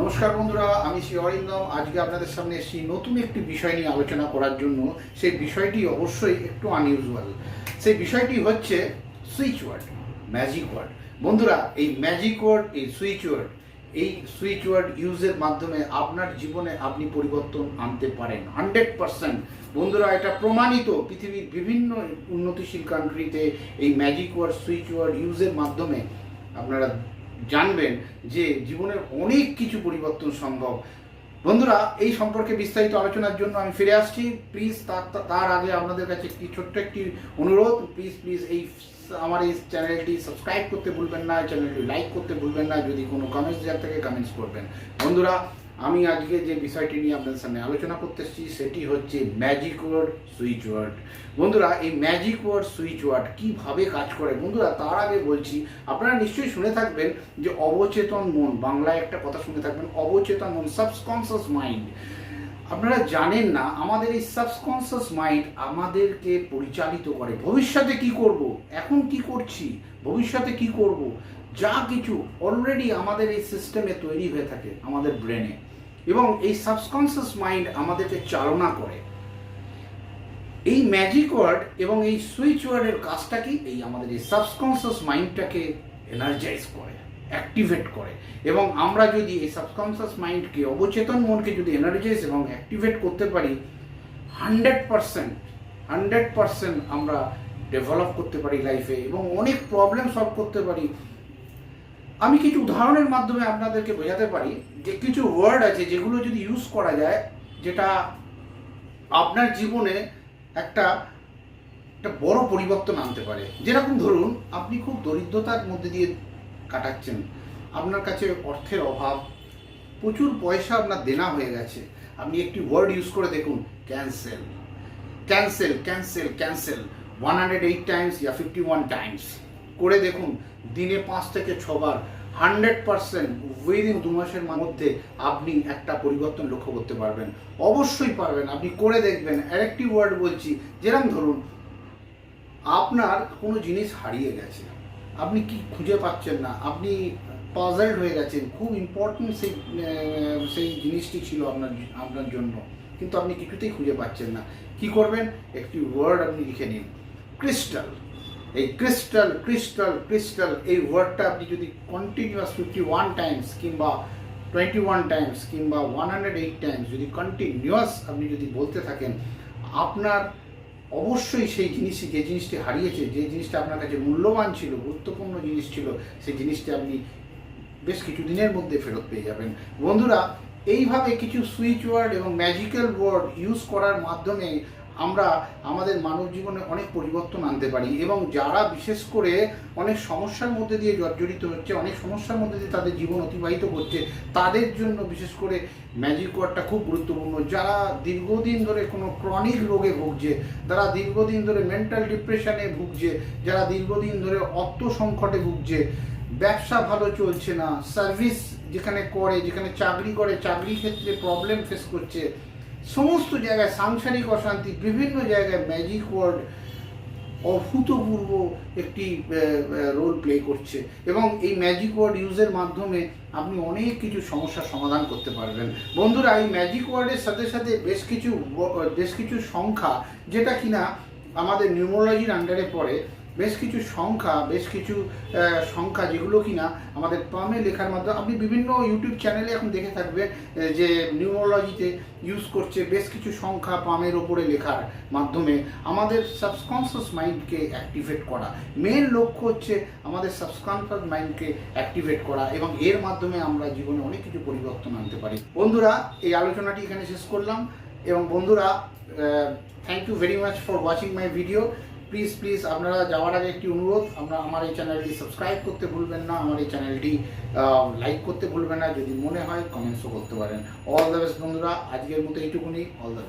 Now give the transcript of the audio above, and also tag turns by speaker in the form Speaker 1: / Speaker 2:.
Speaker 1: নমস্কার বন্ধুরা, আমি শ্রী অরিন্দম। আজকে আপনাদের সামনে এসেছি নতুন একটি বিষয় নিয়ে আলোচনা করার জন্য। সেই বিষয়টি অবশ্যই একটু আনইউজুয়াল সেই বিষয়টি হচ্ছে সুইচ ওয়ার্ড ম্যাজিক ওয়ার্ড বন্ধুরা, এই ম্যাজিক ওয়ার্ড এই সুইচ ওয়ার্ড এই সুইচ ওয়ার্ড ইউজের মাধ্যমে আপনার জীবনে আপনি পরিবর্তন আনতে পারেন। হান্ড্রেড পার্সেন্ট বন্ধুরা, এটা প্রমাণিত পৃথিবীর বিভিন্ন উন্নতিশীল কান্ট্রিতে এই ম্যাজিক ওয়ার্ড সুইচ ওয়ার্ড ইউজের মাধ্যমে আপনারা জানবেন যে জীবনের অনেক কিছু পরিবর্তন সম্ভব। বন্ধুরা, এই সম্পর্কে বিস্তারিত আলোচনার জন্য আমি ফিরে আসছি। প্লিজ তার আগে আপনাদের কাছে একটি ছোট্ট একটি অনুরোধ। প্লিজ প্লিজ এই আমার এই চ্যানেলটি সাবস্ক্রাইব করতে ভুলবেন না চ্যানেলটি লাইক করতে ভুলবেন না। যদি কোনো কমেন্টস দেওয়ার থেকে কমেন্টস করবেন। বন্ধুরা আমি আজকে যে বিষয়টি নিয়ে আপনাদের সামনে আলোচনা করতে এসেছি, সেটি হচ্ছে ম্যাজিক ওয়ার্ড সুইচ ওয়ার্ড বন্ধুরা, এই ম্যাজিক ওয়ার্ড সুইচ ওয়ার্ড কীভাবে কাজ করে? বন্ধুরা, তার আগে বলছি, আপনারা নিশ্চয়ই শুনে থাকবেন যে অবচেতন মন, বাংলায় একটা কথা শুনে থাকবেন, অবচেতন মন সাবকনসিয়াস মাইন্ড আপনারা জানেন না, আমাদের এই সাবকনসিয়াস মাইন্ড আমাদেরকে পরিচালিত করে। ভবিষ্যতে কি করব? এখন কি করছি? ভবিষ্যতে কি করব? যা কিছু অলরেডি আমাদের এই সিস্টেমে তৈরি হয়ে থাকে আমাদের ব্রেনে এবং এই সাবকনসিয়াস মাইন্ড আমাদেরকে চালনা করে। এই ম্যাজিক ওয়ার্ড এবং এই সুইচ ওয়ার্ডের কাজটা কি এই আমাদের এই সাবকনসিয়াস মাইন্ডটাকে এনার্জাইজ করে অ্যাক্টিভেট করে। এবং আমরা যদি এই সাবকনসিয়াস মাইন্ডকে অবচেতন মনকে যদি এনার্জাইজ এবং অ্যাক্টিভেট করতে পারি হান্ড্রেড পারসেন্ট হান্ড্রেড পারসেন্ট আমরা ডেভেলপ করতে পারি লাইফে এবং অনেক প্রবলেম সলভ করতে পারি। আমি কিছু উদাহরণের মাধ্যমে আপনাদেরকে বোঝাতে পারি যে কিছু ওয়ার্ড আছে যেগুলো যদি ইউজ করা যায়, যেটা আপনার জীবনে একটা একটা বড় পরিবর্তন আনতে পারে। যেরকম ধরুন, আপনি খুব দরিদ্রতার মধ্যে দিয়ে কাটাচ্ছেন। আপনার কাছে অর্থের অভাব, প্রচুর পয়সা আপনার দেনা হয়ে গেছে। আপনি একটি ওয়ার্ড ইউজ করে দেখুন cancel cancel cancel cancel one hundred eight times ইয়া ফিফটি ওয়ান টাইমস করে দেখুন, দিনে পাঁচ থেকে ছবার, হান্ড্রেড পারসেন্ট উইদিন দু মাসের মধ্যে আপনি একটা পরিবর্তন লক্ষ্য করতে পারবেন। অবশ্যই পারবেন, আপনি করে দেখবেন। আরেকটি ওয়ার্ড বলছি যেরকম ধরুন, আপনার কোনো জিনিস হারিয়ে গেছে, আপনি কি খুঁজে পাচ্ছেন না, আপনি পাজলড হয়ে গেছেন, খুব ইম্পর্টেন্ট সেই সেই জিনিসটি ছিল আপনার আপনার জন্য, কিন্তু আপনি কিছুতেই খুঁজে পাচ্ছেন না। কি করবেন? একটি ওয়ার্ড আপনি লিখে নিন ক্রিস্টাল এই ক্রিস্টাল ক্রিস্টাল ক্রিস্টাল এই ওয়ার্ডটা আপনি যদি কন্টিনিউয়াস ফিফটি ওয়ান টাইমস কিংবা টোয়েন্টি ওয়ান টাইমস কিংবা ওয়ান হান্ড্রেড এইট টাইমস যদি কন্টিনিউয়াস আপনি যদি বলতে থাকেন, আপনার অবশ্যই সেই জিনিসটি যে জিনিসটি হারিয়েছে, যে জিনিসটা আপনার কাছে মূল্যবান ছিল, গুরুত্বপূর্ণ জিনিস ছিল, সেই জিনিসটি আপনি বেশ কিছু দিনের মধ্যে ফেরত পেয়ে যাবেন। বন্ধুরা, এইভাবে কিছু সুইচ ওয়ার্ড এবং ম্যাজিক্যাল ওয়ার্ড ইউজ করার মাধ্যমে আমরা আমাদের মানব জীবনে অনেক পরিবর্তন আনতে পারি এবং যারা বিশেষ করে অনেক সমস্যার মধ্যে দিয়ে জর্জরিত হচ্ছে, অনেক সমস্যার মধ্যে দিয়ে তাদের জীবন অতিবাহিত করছে, তাদের জন্য বিশেষ করে ম্যাজিক ওয়ার্ডটা খুব গুরুত্বপূর্ণ। যারা দীর্ঘদিন ধরে কোনো ক্রনিক রোগে ভুগছে, যারা দীর্ঘদিন ধরে মেন্টাল ডিপ্রেশনে ভুগছে, যারা দীর্ঘদিন ধরে অর্থ সংকটে ভুগছে, ব্যবসা ভালো চলছে না সার্ভিস যেখানে করে, যেখানে চাকরি করে চাকরি ক্ষেত্রে প্রবলেম ফেস করছে সমস্ত জায়গায় সাংসারিক অশান্তি, বিভিন্ন জায়গায় ম্যাজিক ওয়ার্ড অভূতপূর্ব একটি রোল প্লে করছে। এবং এই ম্যাজিক ওয়ার্ড ইউজের মাধ্যমে আপনি অনেক কিছু সমস্যার সমাধান করতে পারবেন। বন্ধুরা, এই ম্যাজিক ওয়ার্ডের সাথে সাথে বেশ কিছু বেশ কিছু সংখ্যা, যেটা কিনা আমাদের নিউমোলজির আন্ডারে পড়ে বেশ কিছু সংখ্যা বেশ কিছু সংখ্যা যেগুলো কিনা আমাদের পামে লেখার মাধ্যমে আপনি বিভিন্ন ইউটিউব চ্যানেলে এখন দেখে থাকবেন আহ, যে নিউমোলজিতে ইউজ করছে বেশ কিছু সংখ্যা পামের ওপরে লেখার মাধ্যমে আমাদের সাবকনসিয়াস মাইন্ডকে অ্যাক্টিভেট করা। মেন লক্ষ্য হচ্ছে আমাদের সাবকনসিয়াস মাইন্ডকে অ্যাক্টিভেট করা এবং এর মাধ্যমে আমরা জীবনে অনেক কিছু পরিবর্তন আনতে পারি। বন্ধুরা এই আলোচনাটি এখানে শেষ করলাম এবং বন্ধুরা thank you very much for watching my video please please আপনারা যাওয়ার আগে একটি অনুরোধ আমরা আমার এই চ্যানেলটি সাবস্ক্রাইব করতে ভুলবেন না, আমার এই চ্যানেলটি লাইক করতে ভুলবেন না, যদি মনে হয় কমেন্টসও করতে পারেন। অল দ্য বেস্ট বন্ধুরা, আজকের মতো এইটুকুনি অল দ্য বেস্ট